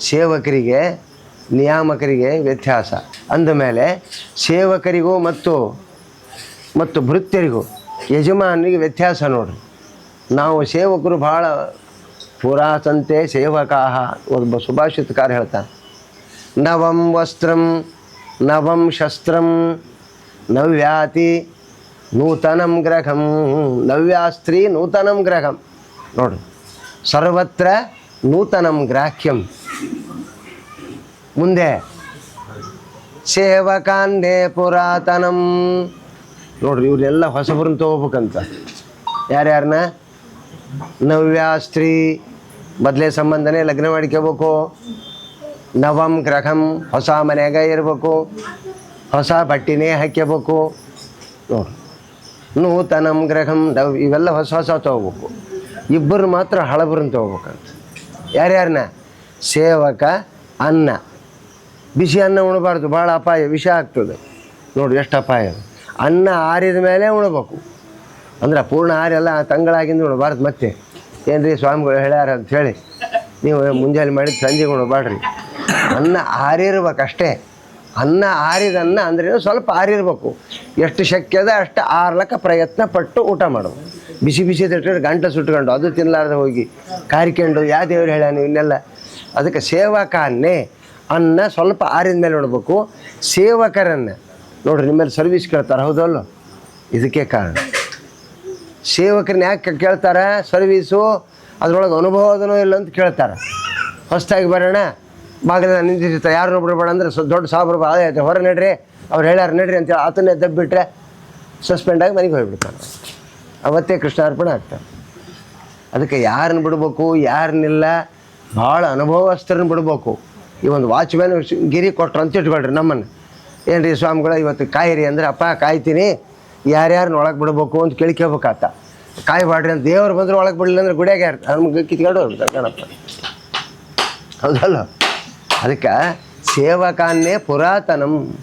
ಸೇವಕರಿಗೆ, ನಿಯಾಮಕರಿಗೆ ವ್ಯತ್ಯಾಸ. ಅಂದಮೇಲೆ ಸೇವಕರಿಗೂ ಮತ್ತು ಮತ್ತು ಭೃತ್ಯರಿಗೂ ಯಜಮಾನರಿಗೆ ವ್ಯತ್ಯಾಸ ನೋಡ್ರಿ. ನಾವು ಸೇವಕರು ಭಾಳ ಪುರಾತಂತೆ ಸೇವಕಾಹ ಒಬ್ಬ ಸುಭಾಷಿತಕಾರ ಹೇಳ್ತಾನೆ. ನವಂ ವಸ್ತ್ರಂ, ನವಂ ಶಸ್ತ್ರಂ, ನವ್ಯಾತಿ ನೂತನಂ ಗ್ರಹಂ, ನವ್ಯಾಸ್ತ್ರೀ ನೂತನಂ ಗ್ರಹಂ. ನೋಡ್ರಿ. ಸರ್ವತ್ರ ನೂತನಂ ಗ್ರಾಹ್ಯಂ. ಮುಂದೆ. ಸೇವಕಾನ್ನೇ ಪುರಾತನಂ. ನೋಡ್ರಿ ಇವರೆಲ್ಲ ಹೊಸಬ್ರನ್ನ ತೊಗೋಬೇಕಂತ. ಯಾರ್ಯಾರನ್ನ ನವ್ಯಾಸ್ತ್ರೀ ಬದಲೇ ಸಂಬಂಧನೇ, ಲಗ್ನ ಮಾಡ್ಕೋಬೇಕು ನವಂ, ಗ್ರಹಂ, ಹೊಸ ಮನೆಯಾಗ ಇರಬೇಕು. ಹೊಸ ಬಟ್ಟಿನೇ ಹಾಕ್ಯಬೇಕು. ನೋಡ್ರಿ. ನೂತನಂ, ಗ್ರಹಂ, ನವ್, ಇವೆಲ್ಲ ಹೊಸ ಹೊಸ ತಗೋಬೇಕು. ಇಬ್ಬರು ಮಾತ್ರ ಹಳಬ್ರನ್ನ ತೊಗೋಬೇಕಂತ. ಯಾರ್ಯಾರನ್ನ ಸೇವಕ, ಅನ್ನ. ಬಿಸಿ ಅನ್ನ ಉಣಬಾರ್ದು, ಭಾಳ ಅಪಾಯ, ವಿಷ ಆಗ್ತದೆ. ನೋಡಿ, ಎಷ್ಟು ಅಪಾಯ. ಅನ್ನ ಆರಿದ ಮೇಲೆ ಉಣಬೇಕು. ಅಂದ್ರೆ ಪೂರ್ಣ ಆರೆಲ್ಲ ತಂಗಳಾಗಿಂದ ಉಣಬಾರ್ದು ಮತ್ತೆ. ಏನು ರೀ ಸ್ವಾಮಿಗಳು ಹೇಳ್ಯಾರ ಅಂತ ಹೇಳಿ. ನೀವು ಮುಂಜಾನೆ ಮಾಡಿದ ಸಂಜೆಗೆ ಉಣಬಾಡ್ರಿ ಅನ್ನ ಆರಿರ್ಬೇಕಷ್ಟೇ. ಅನ್ನ ಆರಿದ ಅನ್ನ ಅಂದ್ರೆ ಸ್ವಲ್ಪ ಆರಿರ್ಬೇಕು. ಎಷ್ಟು ಶಕ್ಯ ಅದ, ಅಷ್ಟು ಆರ್ಲಕ್ಕ ಪ್ರಯತ್ನ ಪಟ್ಟು ಊಟ ಮಾಡೋದು ಬಿಸಿ ಬಿಸಿ ಇಟ್ಟಿದ್ರೆ ಗಂಟೆ ಸುಟ್ಕೊಂಡು ಅದು ತಿನ್ನಲಾರ್ದೆ ಹೋಗಿ. ಕಾರಿಕೊಂಡು ಯಾವ ದೇವ್ರು ಹೇಳ್ಯಾನ, ಇವನ್ನೆಲ್ಲ ಅದಕ್ಕೆ ಸೇವಕನ್ನೇ ಅನ್ನ ಸ್ವಲ್ಪ ಆರಿದ ಮೇಲೆ ನೋಡ್ಬೇಕು. ಸೇವಕರನ್ನ ನೋಡ್ರಿ ನಿಮ್ಮಲ್ಲಿ ಸರ್ವಿಸ್ ಕೇಳ್ತಾರೆ, ಹೌದಲ್ಲ? ಇದಕ್ಕೆ ಕಾರಣ. ಸೇವಕರನ್ನ ಯಾಕೆ ಕೇಳ್ತಾರೆ? ಸರ್ವೀಸು ಅದ್ರೊಳಗೆ ಅನುಭವ ಅದನೋ ಇಲ್ಲ ಅಂತ ಕೇಳ್ತಾರೆ. ಹೊಸ್ದಾಗಿ ಬರೋಣ. ಬಾಗಿಲ ನಿಂತಿರ್ತಾರೆ. ಯಾರು ಬಿಡಬೇಡ ಅಂದ್ರೆ ದೊಡ್ಡ ಸಾಬ್ರು ಅದೇ ಆಯ್ತು ಹೊರ ನಡ್ರಿ. ಅವ್ರು ಹೇಳ್ಯಾರ, ನಡ್ರಿ ಅಂತೇಳಿ ಆತನ್ನೇ ದಬ್ಬಿಟ್ರೆ ಸಸ್ಪೆಂಡ್ ಆಗಿ ಮನೆಗೆ ಹೋಗಿಬಿಡ್ತಾನೆ. ಅವತ್ತೇ ಕೃಷ್ಣಾರ್ಪಣೆ ಆಗ್ತಾರೆ ಅದಕ್ಕೆ ಯಾರನ್ನ ಬಿಡಬೇಕು ಯಾರನ್ನಿಲ್ಲ ಭಾಳ ಅನುಭವಸ್ಥರನ್ನ ಬಿಡ್ಬೇಕು. ಈ ಒಂದು ವಾಚ್ಮ್ಯಾನ್ ಗಿರಿ ಕೊಟ್ರು ಅಂತ ಇಟ್ಕೊಳ್ರಿ ನಮ್ಮನ್ನು. ಏನು ರೀ ಸ್ವಾಮಿಗಳ, ಇವತ್ತು ಕಾಯಿರಿ ಅಂದ್ರೆ, ಅಪ್ಪ, ಕಾಯ್ತೀನಿ. ಯಾರ್ಯಾರನ್ನ ಒಳಗೆ ಬಿಡ್ಬೇಕು ಅಂತ ಕೇಳ್ಕೋಬೇಕಾತ ಕಾಯ್ಬಾಡ್ರಿ ಅಂತ ದೇವ್ರು ಬಂದ್ರೆ ಒಳಗೆ ಬಿಡಲಿಲ್ಲ ಅಂದ್ರೆ ಗುಡಿಯಾಗ ಯಾರು ನಮ್ಗೆ ಕಿತ್ಕೊಂಡು ಗಣಪ ಹೌದಲ್ಲ? ಅದಕ್ಕೆ ಸೇವಕಾನ್ನೇ ಪುರಾತನಂ.